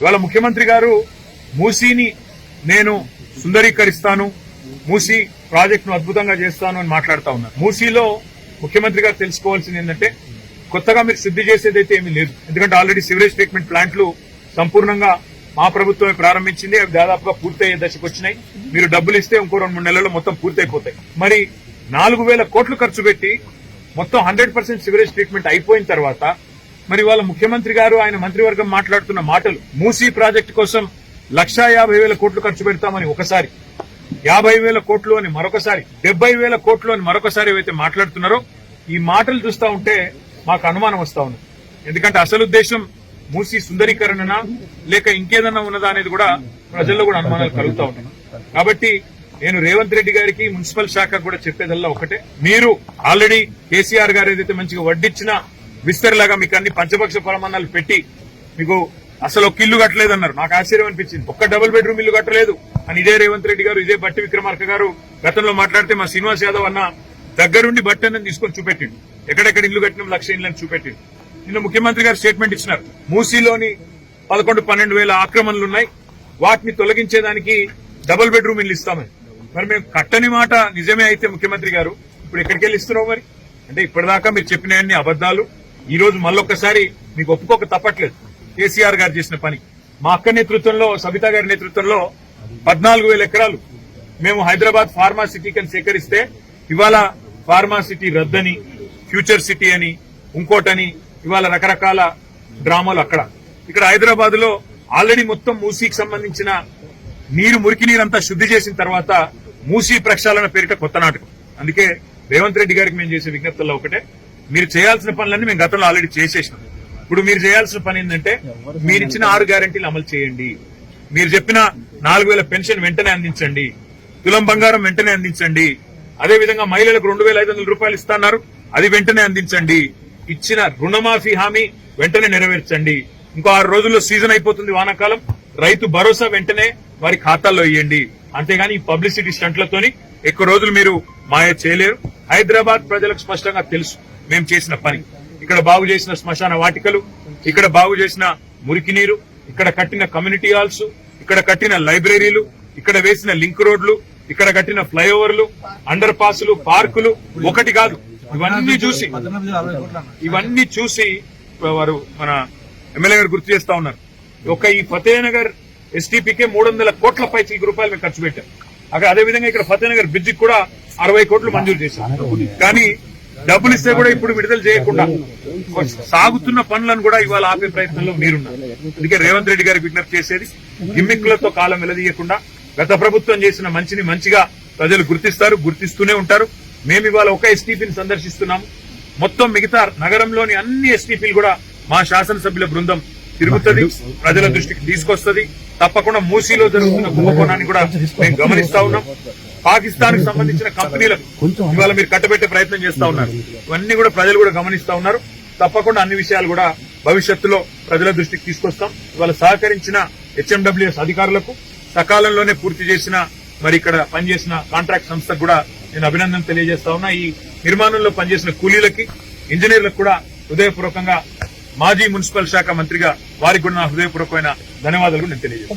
ఇవాళ ముఖ్యమంత్రి గారు మూసీని నేను సుందరీకరిస్తాను మూసీ ప్రాజెక్టును అద్భుతంగా చేస్తాను అని మాట్లాడుతా ఉన్నారు. మూసీలో ముఖ్యమంత్రి గారు తెలుసుకోవాల్సింది ఏంటంటే కొత్తగా మీరు సిద్ధి చేసేది అయితే ఏమీ లేదు. ఎందుకంటే ఆల్రెడీ సివరేజ్ ట్రీట్మెంట్ ప్లాంట్లు సంపూర్ణంగా మా ప్రభుత్వమే ప్రారంభించింది అవి దాదాపుగా పూర్తయ్యే దశకు వచ్చినాయి. మీరు డబ్బులు ఇస్తే ఇంకో రెండు మూడు నెలల్లో మొత్తం పూర్తయిపోతాయి. మరి నాలుగు వేల కోట్లు ఖర్చు పెట్టి మొత్తం హండ్రెడ్ పర్సెంట్ సివరేజ్ ట్రీట్మెంట్ అయిపోయిన తర్వాత మరి వాళ్ళ ముఖ్యమంత్రి గారు ఆయన మంత్రివర్గం మాట్లాడుతున్న మాటలు మూసీ ప్రాజెక్టు కోసం లక్షా యాభై వేల కోట్లు ఖర్చు పెడతామని ఒకసారి యాభై వేల కోట్లు అని మరొకసారి డెబ్బై వేల కోట్లు అని మరొకసారి ఏవైతే మాట్లాడుతున్నారో ఈ మాటలు చూస్తా ఉంటే మాకు అనుమానం వస్తా ఉంది. ఎందుకంటే అసలు ఉద్దేశం మూసి సుందరీకరణనా లేక ఇంకేదన్నా ఉన్నదా అనేది కూడా ప్రజల్లో కూడా అనుమానాలు కలుగుతూ ఉన్నాయి. కాబట్టి నేను రేవంత్ రెడ్డి గారికి మున్సిపల్ శాఖ కూడా చెప్పేదల్లా ఒకటే. మీరు ఆల్రెడీ కేసీఆర్ గారు ఏదైతే మంచిగా వడ్డిచ్చినా విస్తరిలాగా మీకు అన్ని పంచపక్ష పరమాన్నాలు పెట్టి మీకు అసలు ఒక ఇల్లు కట్టలేదన్నారు. నాకు ఆశ్చర్యం అనిపించింది. ఒక్క డబుల్ బెడ్రూమ్ ఇల్లు కట్టలేదు. అని ఇదే రేవంత్ రెడ్డి గారు ఇదే బట్టి విక్రమార్క గారు గతంలో మాట్లాడితే మా శ్రీనివాస్ యాదవ్ అన్న దగ్గరుండి బట్టి అన్నది తీసుకొని చూపెట్టిండు. ఎక్కడెక్కడ ఇల్లు కట్టిన లక్ష ఇల్లు అని చూపెట్టిండు. నిన్న ముఖ్యమంత్రి గారు స్టేట్మెంట్ ఇచ్చినారు. మూసీలోని పదకొండు పన్నెండు వేల ఆక్రమణలు ఉన్నాయి. వాటిని తొలగించేదానికి డబుల్ బెడ్రూమ్ ఇల్లు ఇస్తామని. మరి మేము కట్టని మాట నిజమే అయితే ముఖ్యమంత్రి గారు ఇప్పుడు ఎక్కడికి వెళ్ళి ఇస్తున్నావు మరి? అంటే ఇప్పటిదాకా మీరు చెప్పినవన్నీ అబద్దాలు ఈ రోజు మళ్ళొక్కసారి మీకు ఒప్పుకోక తప్పట్లేదు. కేసీఆర్ గారు చేసిన పని. మా అక్క నేతృత్వంలో సబితా గారి నేతృత్వంలో పద్నాలుగు వేల ఎకరాలు మేము హైదరాబాద్ ఫార్మా సిటీకి సేకరిస్తే ఇవాళ ఫార్మా సిటీ రద్దని ఫ్యూచర్ సిటీ అని ఇంకోటని ఇవాళ రకరకాల డ్రామాలు అక్కడ. ఇక్కడ హైదరాబాద్లో ఆల్రెడీ మొత్తం మూసీకి సంబంధించిన నీరు మురికి నీరంతా శుద్ధి చేసిన తర్వాత మూసీ ప్రక్షాళన పేరిట కొత్త నాటకం. అందుకే రేవంత్ రెడ్డి గారికి మేము చేసే విజ్ఞప్తుల్లో ఒకటే. మీరు చేయాల్సిన పనులన్నీ మేము గతంలో ఆల్రెడీ చేసేసినాం. ఇప్పుడు మీరు చేయాల్సిన పని ఏంటంటే మీరు ఇచ్చిన ఆరు గ్యారంటీలు అమలు చేయండి. మీరు చెప్పిన నాలుగు వేల పెన్షన్ వెంటనే అందించండి. తులం బంగారం వెంటనే అందించండి. అదే విధంగా మహిళలకు రెండు వేల ఐదు వందల రూపాయలు ఇస్తున్నారు. అది వెంటనే అందించండి. ఇచ్చిన రుణమాఫీ హామీ వెంటనే నెరవేర్చండి. ఇంకో ఆరు రోజుల్లో సీజన్ అయిపోతుంది వానాకాలం. రైతు భరోసా వెంటనే వారి ఖాతాల్లో ఇవ్వండి అంతేగాని ఈ పబ్లిసిటీ స్టంట్లతోని ఎక్కువ రోజులు మీరు మాయ చేయలేరు. హైదరాబాద్ ప్రజలకు స్పష్టంగా తెలుసు. మేము చేసిన పని. ఇక్కడ బాగు చేసిన శ్మశాన వాటికలు ఇక్కడ బాగు చేసిన మురికి నీరు ఇక్కడ కట్టిన కమ్యూనిటీ హాల్స్ ఇక్కడ కట్టిన లైబ్రరీలు ఇక్కడ వేసిన లింక్ రోడ్లు ఇక్కడ కట్టిన ఫ్లైఓవర్లు అండర్ పాస్లు పార్కులు ఒకటి కాదు. ఇవన్నీ చూసి ఇవన్నీ చూసి వారు మన ఎమ్మెల్యే గారు గుర్తు చేస్తా ఉన్నారు. ఒక ఈ ఫతేనగర్ ఎస్టీపీకే మూడు వందల కోట్ల పైకి రూపాయలు మేము ఖర్చు పెట్టాం. అక్కడ అదే విధంగా ఇక్కడ ఫతేనగర్ బ్రిడ్జికి కూడా అరవై కోట్లు మంజూరు చేశాం. కానీ డబ్బులు ఇస్తే కూడా ఇప్పుడు విడుదల చేయకుండా సాగుతున్న పనులను కూడా ఇవాళ ఆపే ప్రయత్నంలో మీరున్నారు. అందుకే రేవంత్ రెడ్డి గారికి విజ్ఞప్తి చేసేది గిమ్మిక్కులతో కాలం వెలదీయకుండా గత ప్రభుత్వం చేసిన మంచిని మంచిగా ప్రజలు గుర్తిస్తారు గుర్తిస్తూనే ఉంటారు. మేము ఇవాళ ఒక ఎస్టీపీని సందర్శిస్తున్నాము. మొత్తం మిగతా నగరంలోని అన్ని ఎస్టీపీలు కూడా మా శాసనసభ్యుల బృందం తిరుగుతుంది ప్రజల దృష్టికి తీసుకొస్తుంది. తప్పకుండా మూసీలో జరుగుతున్న కుంభకోణాన్ని కూడా మేము గమనిస్తా ఉన్నాం. పాకిస్తాన్కు సంబంధించిన కంపెనీలకు ఇవాళ మీరు కట్టబెట్టే ప్రయత్నం చేస్తా ఉన్నారు. ఇవన్నీ కూడా ప్రజలు కూడా గమనిస్తా ఉన్నారు. తప్పకుండా అన్ని విషయాలు కూడా భవిష్యత్తులో ప్రజల దృష్టికి తీసుకొస్తాం. ఇవాళ సహకరించిన హెచ్ఎండబ్ల్యూఎస్ అధికారులకు సకాలంలోనే పూర్తి చేసిన మరి ఇక్కడ పనిచేసిన కాంట్రాక్ట్ సంస్థకు కూడా నేను అభినందన తెలియజేస్తా ఉన్నా. ఈ నిర్మాణంలో పనిచేసిన కూలీలకి ఇంజనీర్లకు కూడా హృదయపూర్వకంగా మాజీ మున్సిపల్ శాఖ మంత్రిగా వారికి కూడా నా హృదయపూర్వకమైన ధన్యవాదాలు నేను తెలియజేస్తాను